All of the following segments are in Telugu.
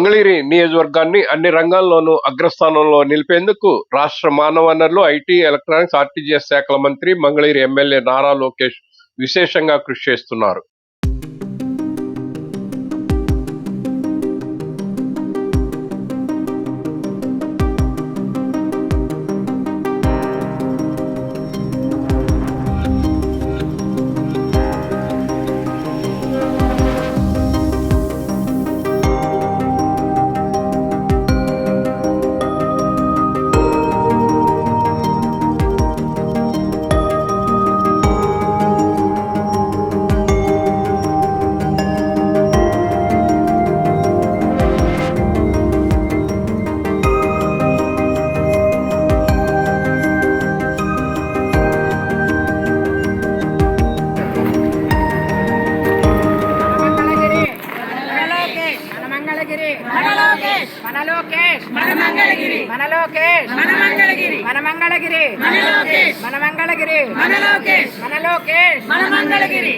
మంగళగిరి నియోజకవర్గాన్ని అన్ని రంగాల్లోనూ అగ్రస్థానంలో నిలిపేందుకు రాష్ట్ర మానవ వనరులు ఐటీ ఎలక్ట్రానిక్స్ ఆర్టీజీఎస్ శాఖల మంత్రి మంగళగిరి ఎమ్మెల్యే నారా లోకేష్ విశేషంగా కృషి చేస్తున్నారు. మన లోకేష్ మన మంగళగిరి మన లోకేష్ మన మంగళగిరి మన మంగళగిరి మన లోకేష్ మన మంగళగిరి మన లోకేష్ మన లోకేష్ మన మంగళగిరి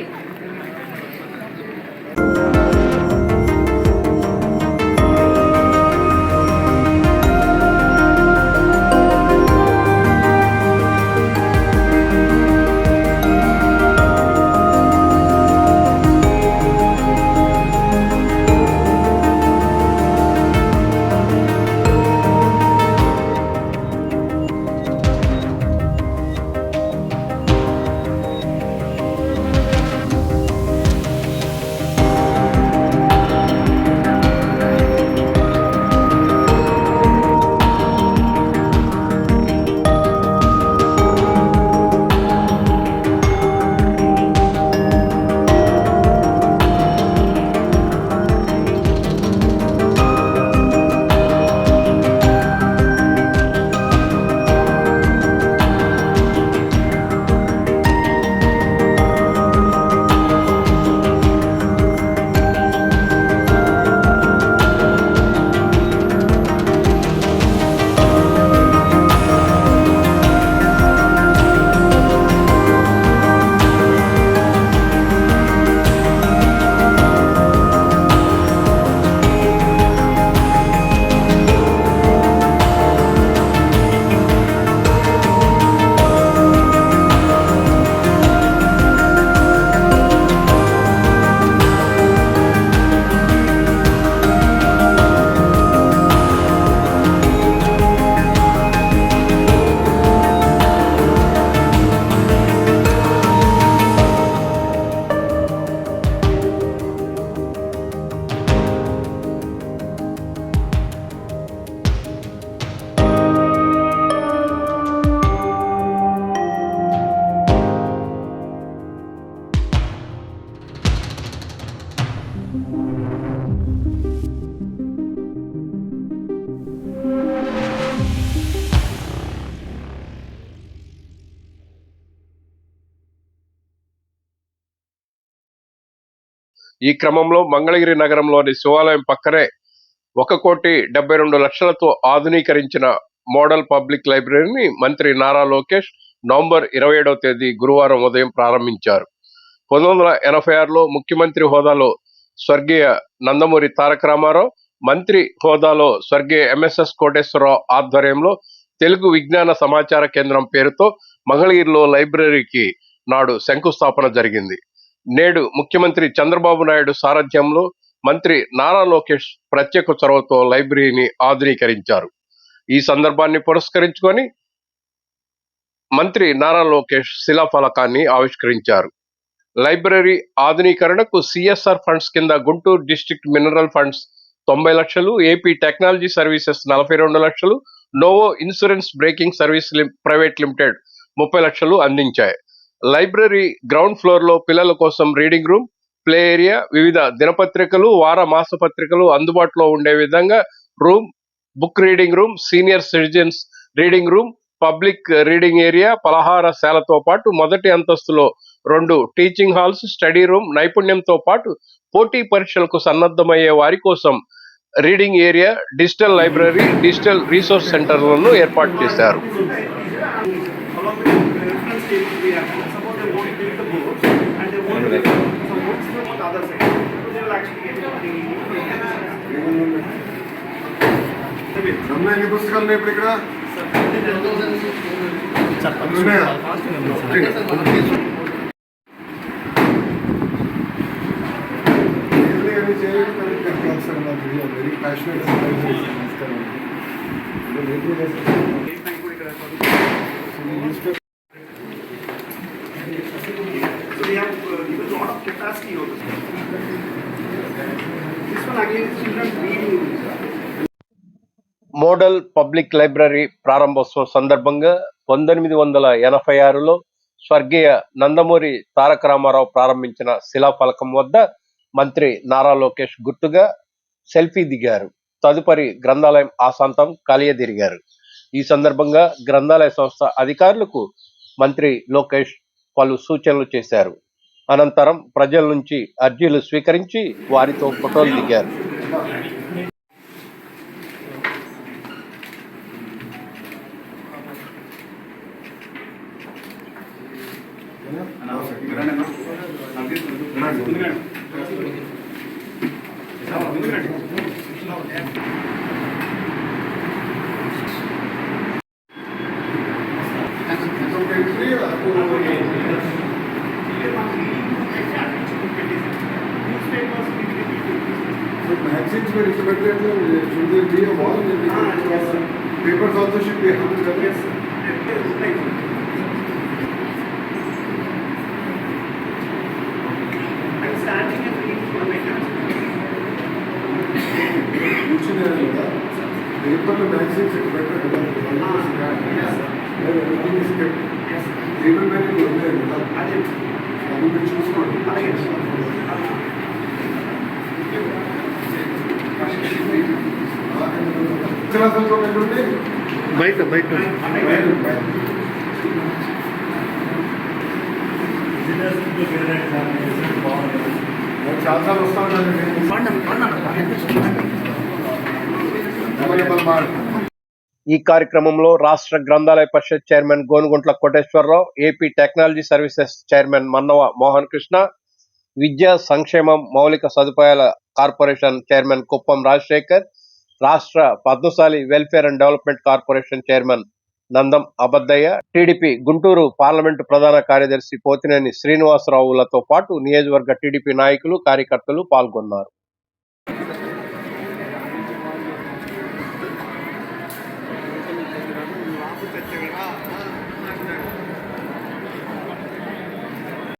ఈ క్రమంలో మంగళగిరి నగరంలోని శివాలయం పక్కనే ఒక కోటి డెబ్బై రెండు లక్షలతో ఆధునీకరించిన మోడల్ పబ్లిక్ లైబ్రరీని మంత్రి నారా లోకేష్ నవంబర్ ఇరవై ఏడవ తేదీ గురువారం ఉదయం ప్రారంభించారు. పంతొమ్మిది వందల ఎనభై ఆరులో ముఖ్యమంత్రి హోదాలో స్వర్గీయ నందమూరి తారక రామారావు మంత్రి హోదాలో స్వర్గీయ ఎంఎస్ఎస్ కోటేశ్వరరావు ఆధ్వర్యంలో తెలుగు విజ్ఞాన సమాచార కేంద్రం పేరుతో మంగళగిరిలో లైబ్రరీకి నాడు శంకుస్థాపన జరిగింది. నేడు ముఖ్యమంత్రి చంద్రబాబు నాయుడు సారథ్యంలో మంత్రి నారా లోకేష్ ప్రత్యేక చొరవతో లైబ్రరీని ఆధునీకరించారు. ఈ సందర్భాన్ని పురస్కరించుకొని మంత్రి నారా లోకేష్ శిలాఫలకాన్ని ఆవిష్కరించారు. లైబ్రరీ ఆధునీకరణకు సిఎస్ఆర్ ఫండ్స్ కింద గుంటూరు డిస్ట్రిక్ట్ మినరల్ ఫండ్స్ తొంభై లక్షలు ఏపీ టెక్నాలజీ సర్వీసెస్ నలభై రెండు లక్షలు Novo insurance broking service private limited ముప్పై లక్షలు అందించాయి. లైబ్రరీ గ్రౌండ్ ఫ్లోర్లో పిల్లల కోసం రీడింగ్ రూమ్ ప్లే ఏరియా వివిధ దినపత్రికలు వార మాసపత్రికలు అందుబాటులో ఉండే విధంగా room book reading room senior citizens reading room public reading area పలహారశాలతో పాటు మొదటి అంతస్తులో రెండు టీచింగ్ హాల్స్ స్టడీ రూమ్ నైపుణ్యంతో పాటు పోటీ పరీక్షలకు సన్నద్ధమయ్యే వారి కోసం reading area digital library digital resource సెంటర్లను ఏర్పాటు చేశారు. పుస్తకాలు ఇప్పుడు ఇక్కడ? capacity of the This one again is children reading. Model public library ప్రారంభోత్సవం సందర్భంగా పంతొమ్మిది వందల ఎనభై ఆరులో స్వర్గీయ నందమూరి తారక రామారావు ప్రారంభించిన శిలాఫలకం వద్ద మంత్రి నారా లోకేష్ గుర్తుగా సెల్ఫీ దిగారు. తదుపరి గ్రంథాలయం ఆశాంతం కలియదిరిగారు. ఈ సందర్భంగా గ్రంథాలయ సంస్థ అధికారులకు మంత్రి లోకేష్ పలు సూచనలు చేశారు. అనంతరం ప్రజల నుంచి అర్జీలు స్వీకరించి వారితో ఫోటోలు దిగారు. Papers also should be handled. Yes, sir. చూసుకోండి అలాగే క్లాసులు ఎక్కడుంటే బయట బయట చాలాసార్లు వస్తా ఉన్నాను ఈ కార్యక్రమంలో రాష్ట్ర గ్రంథాలయ పరిషత్ chairman Gonuguntla Koteswararao AP technology services chairman Mannava Mohan Krishna విద్యా సంక్షేమం మౌలిక సదుపాయాల కార్పొరేషన్ చైర్మన్ కుప్పం రాజశేఖర్ రాష్ట్ర Padmasali welfare and development corporation chairman Nandam Abaddaiah TDP Guntur parliament ప్రధాన కార్యదర్శి పోతినేని శ్రీనివాసరావులతో పాటు నియోజకవర్గ టీడీపీ నాయకులు కార్యకర్తలు పాల్గొన్నారు.